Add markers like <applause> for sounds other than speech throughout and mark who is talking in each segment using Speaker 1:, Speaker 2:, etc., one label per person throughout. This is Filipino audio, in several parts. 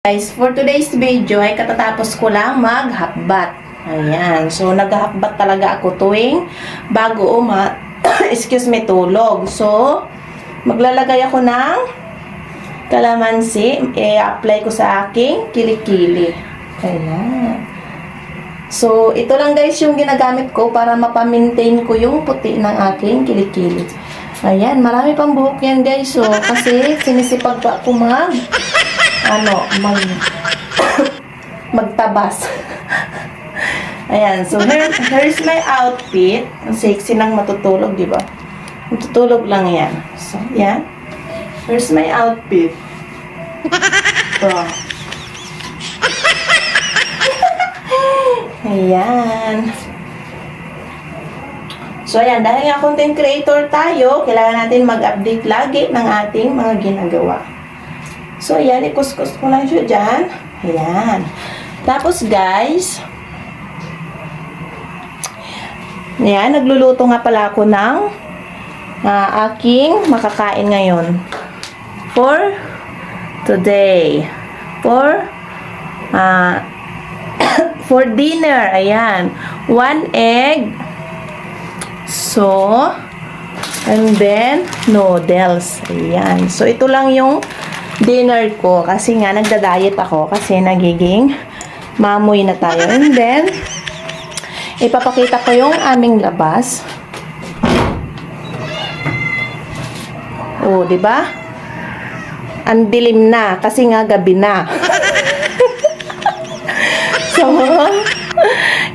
Speaker 1: Guys, for today's video ay katatapos ko lang maghapbat. Ayan. So, naghahapbat talaga ako tuwing bago uma, <coughs> excuse me, tulog. So, maglalagay ako ng kalamansi. I-apply ko sa aking kilikili. Ayan. So, ito lang guys yung ginagamit ko para mapamintain ko yung puti ng aking kilikili. Ayan, marami pang buhok yan guys. So, kasi sinisipag pa ako mag ano, mag magtabas. Ayan, so here, here's my outfit. Ang sexy lang matutulog, di ba? Matutulog lang yan. So, yan. Here's my outfit. Ito. <laughs> Ayan. So, ayan, dahil nga content creator tayo, kailangan natin mag-update lagi ng ating mga ginagawa. So, ayan, ikuskus ko lang siya dyan. Ayan. Tapos, guys, ayan, nagluluto nga pala ako ng ah, aking makakain ngayon. For today. For ah, <coughs> for dinner. Ayan. One egg. So, and then, noodles. Ayan. So, ito lang yung dinner ko. Kasi nga, nagda-diet ako. Kasi nagiging mamoy na tayo. And then, ipapakita ko yung aming labas. Oh, di ba? Ang dilim na. Kasi nga, gabi na. <laughs> so,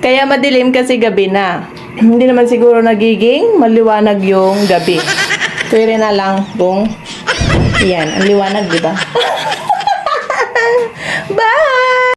Speaker 1: kaya madilim kasi gabi na. Hindi naman siguro nagiging maliwanag yung gabi. Pwede na lang kung yan, ang liwanag, di ba? ba?